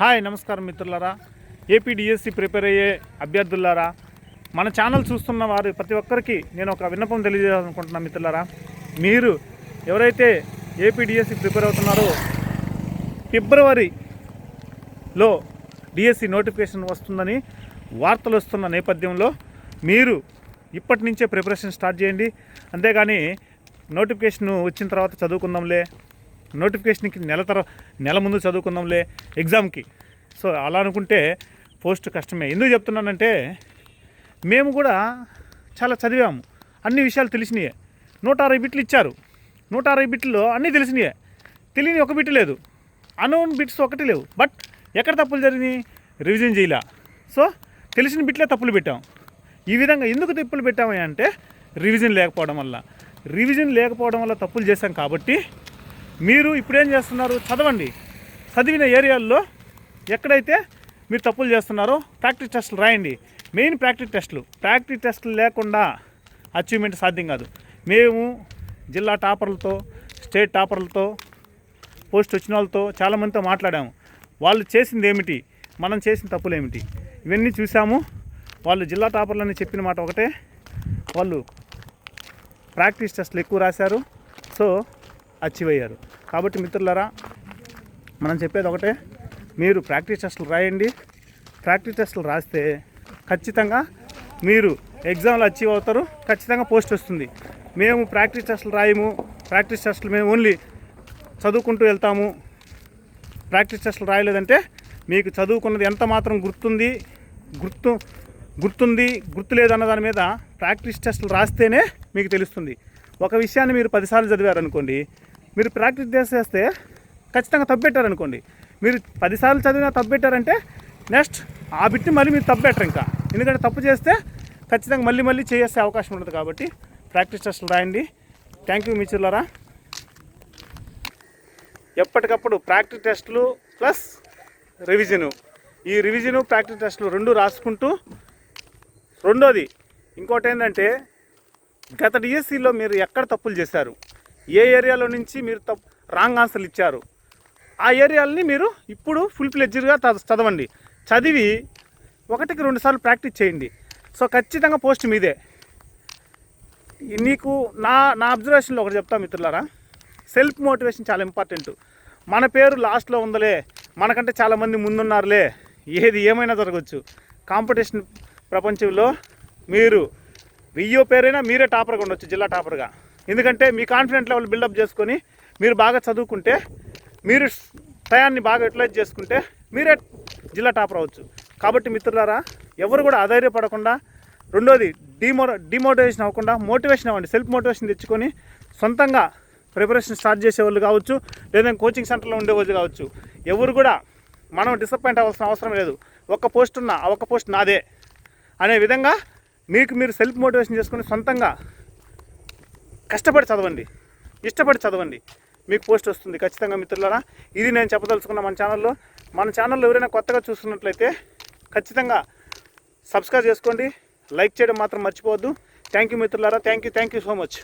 Hi నమస్కారం మిత్రులారా. AP DSC prepare అయ్యే అభ్యర్థులారా మన ఛానల్ చూస్తున్న వారు ప్రతి ఒక్కరికి నేను ఒక విన్నపం తెలియజేయాలనుకుంటున్నాను మిత్రులారా. మీరు ఎవరైతే ఏపీ డిఎస్సి ప్రిపేర్ అవుతున్నారో ఫిబ్రవరిలో డిఎస్సి నోటిఫికేషన్ వస్తుందని వార్తలు వస్తున్న నేపథ్యంలో మీరు ఇప్పటి నుంచే ప్రిపరేషన్ స్టార్ట్ చేయండి. అంతేగాని నోటిఫికేషన్ వచ్చిన తర్వాత చదువుకుందాంలే నోటిఫికేషన్కి నెల తర నెల ముందు చదువుకుందాంలే ఎగ్జామ్కి. సో అలా అనుకుంటే పోస్ట్ కష్టమే. ఎందుకు చెప్తున్నానంటే మేము కూడా చాలా చదివాము. అన్ని విషయాలు తెలిసినాయే. నూట అరవై బిట్లు ఇచ్చారు. నూట అరవై బిట్లో అన్నీ తెలిసినాయే. తెలియని ఒక బిట్ లేదు. అనోన్ బిట్స్ ఒకటి లేవు. బట్ ఎక్కడ తప్పులు జరిగినాయి? రివిజన్ చేయలే. సో తెలిసిన బిట్లే తప్పులు పెట్టాం. ఈ విధంగా ఎందుకు తప్పులు పెట్టామని అంటే రివిజన్ లేకపోవడం వల్ల. రివిజన్ లేకపోవడం వల్ల తప్పులు చేశాం కాబట్టి మీరు ఇప్పుడేం చేస్తున్నారు? చదవండి. చదివిన ఏరియాల్లో ఎక్కడైతే మీరు తప్పులు చేస్తున్నారో ప్రాక్టీస్ టెస్టులు రాయండి. మెయిన్ ప్రాక్టీస్ టెస్టులు. ప్రాక్టీస్ టెస్టులు లేకుండా అచీవ్మెంట్ సాధ్యం కాదు. మేము జిల్లా టాపర్లతో స్టేట్ టాపర్లతో పోస్ట్ వచ్చిన వాళ్ళతో చాలామందితో మాట్లాడాము. వాళ్ళు చేసింది ఏమిటి? మనం చేసిన తప్పులు ఏమిటి? ఇవన్నీ చూసాము వాళ్ళు జిల్లా టాపర్లని చెప్పిన మాట ఒకటే. వాళ్ళు ప్రాక్టీస్ టెస్ట్లు ఎక్కువ రాశారు. సో అచీవ్ అయ్యారు. కాబట్టి మిత్రులరా మనం చెప్పేది ఒకటే మీరు ప్రాక్టీస్ టెస్టులు రాయండి. ప్రాక్టీస్ టెస్టులు రాస్తే ఖచ్చితంగా మీరు ఎగ్జామ్లో అచీవ్ అవుతారు ఖచ్చితంగా పోస్ట్ వస్తుంది. మేము ప్రాక్టీస్ టెస్టులు రాయము ప్రాక్టీస్ టెస్టులు మేము ఓన్లీ చదువుకుంటూ వెళ్తాము. ప్రాక్టీస్ టెస్టులు రాయలేదంటే మీకు చదువుకున్నది ఎంత మాత్రం గుర్తుంది గుర్తు గుర్తుంది గుర్తులేదు అన్న దాని మీద ప్రాక్టీస్ టెస్టులు రాస్తేనే మీకు తెలుస్తుంది. ఒక విషయాన్ని మీరు పదిసార్లు చదివారనుకోండి మీరు ప్రాక్టీస్ చేసేస్తే ఖచ్చితంగా తప్పెట్టారనుకోండి. మీరు పదిసార్లు చదివినా తప్పెట్టారంటే నెక్స్ట్ ఆ బిట్ని మళ్ళీ మీరు తప్పెట్టరు ఇంకా. ఎందుకంటే తప్పు చేస్తే ఖచ్చితంగా మళ్ళీ మళ్ళీ చేసే అవకాశం ఉంటుంది కాబట్టి ప్రాక్టీస్ టెస్టులు రాయండి. థ్యాంక్ యూ మిత్రులారా. ఎప్పటికప్పుడు ప్రాక్టీస్ టెస్టులు ప్లస్ రివిజను. ఈ రివిజను ప్రాక్టీస్ టెస్టులు రెండు రాసుకుంటూ రెండోది ఇంకోటి ఏంటంటే గత డిఎస్సిలో మీరు ఎక్కడ తప్పులు చేశారు? ఏ ఏరియాలో నుంచి మీరు తప్పు రాంగ్ ఆన్సర్లు ఇచ్చారు. ఆ ఏరియాలని మీరు ఇప్పుడు ఫుల్ ఫ్లెడ్జ్డ్గా చదవండి. చదివి ఒకటికి రెండు సార్లు ప్రాక్టీస్ చేయండి. సో ఖచ్చితంగా పోస్ట్ మీదే. నీకు నా నా అబ్జర్వేషన్లో ఒకటి చెప్తా మిత్రులారా. సెల్ఫ్ మోటివేషన్ చాలా ఇంపార్టెంట్ మన పేరు లాస్ట్లో ఉందలే. మనకంటే చాలామంది ముందున్నారులే. ఏది ఏమైనా జరగవచ్చు కాంపిటీషన్ ప్రపంచంలో మీరు వెయ్యో పేరైనా మీరే టాపర్గా ఉండొచ్చు జిల్లా టాపర్గా ఎందుకంటే మీ కాన్ఫిడెంట్ లెవెల్ బిల్డప్ చేసుకొని మీరు బాగా చదువుకుంటే మీరు టయాన్ని బాగా యూటిలైజ్ చేసుకుంటే మీరే జిల్లా టాపర్ అవ్వచ్చు కాబట్టి మిత్రులారా ఎవరు కూడా అధైర్యపడకుండా రెండోది డిమో డిమోటివేషన్ అవ్వకుండా మోటివేషన్ అవ్వండి. సెల్ఫ్ మోటివేషన్ తెచ్చుకొని సొంతంగా ప్రిపరేషన్ స్టార్ట్ చేసేవాళ్ళు కావచ్చు లేదా కోచింగ్ సెంటర్లో ఉండేవాళ్ళు కావచ్చు. ఎవరు కూడా మనం డిసప్పాయింట్ అవ్వాల్సిన అవసరం లేదు. ఒక పోస్ట్ ఉన్నా ఆ ఒక్క పోస్ట్ నాదే. అనే విధంగా మీకు మీరు సెల్ఫ్ మోటివేషన్ చేసుకొని సొంతంగా కష్టపడి చదవండి. ఇష్టపడి చదవండి. మీకు పోస్ట్ వస్తుంది. ఖచ్చితంగా మిత్రులారా ఇది నేను చెప్పదలుచుకున్న మన ఛానల్లో. మన ఛానల్లో ఎవరైనా కొత్తగా చూస్తున్నట్లయితే ఖచ్చితంగా సబ్స్క్రైబ్ చేసుకోండి. లైక్ చేయడం మాత్రం మర్చిపోవద్దు. థ్యాంక్ యూ మిత్రులారా. Thank you thank you so much